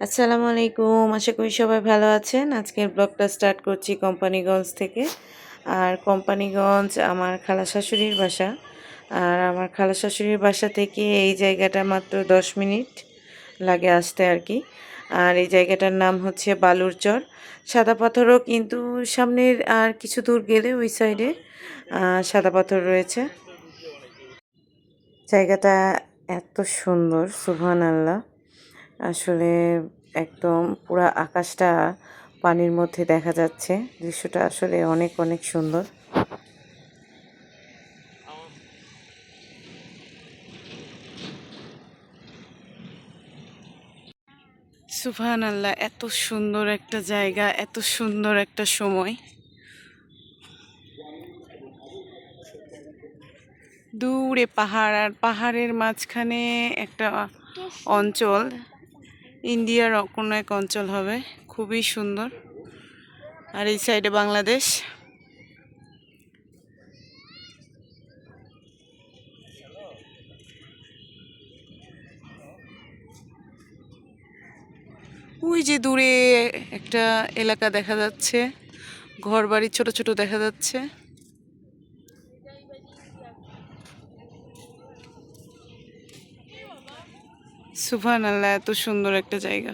আসসালামু আলাইকুম আশা করি সবাই ভালো আছেন। আজকের ব্লগটা স্টার্ট করছি কোম্পানিগঞ্জ থেকে। আর কোম্পানিগঞ্জ আমার খালা শাশুড়ির বাসা। আর আমার খালা শাশুড়ির বাসা থেকে এই জায়গাটা মাত্র দশ মিনিট লাগে আসতে আর কি। আর এই জায়গাটার নাম হচ্ছে বালুরচর। সাদা পাথরও কিন্তু সামনের আর কিছু দূর গেলে ওই সাইডে সাদা পাথর রয়েছে। জায়গাটা এত সুন্দর সুবহান আল্লাহ আসলে একদম পুরা আকাশটা পানির মধ্যে দেখা যাচ্ছে। দৃশ্যটা আসলে অনেক অনেক সুন্দর। সুফান আল্লাহ এত সুন্দর একটা জায়গা, এত সুন্দর একটা সময়। দূরে পাহাড়, আর পাহাড়ের মাঝখানে একটা অঞ্চল। ইন্ডিয়ার কোনো এক অঞ্চল হবে। খুবই সুন্দর। আর এই সাইডে বাংলাদেশ। ওই যে দূরে একটা এলাকা দেখা যাচ্ছে। ঘর বাড়ি ছোট ছোট দেখা যাচ্ছে। সুফান আল্লাহ এত সুন্দর একটা জায়গা।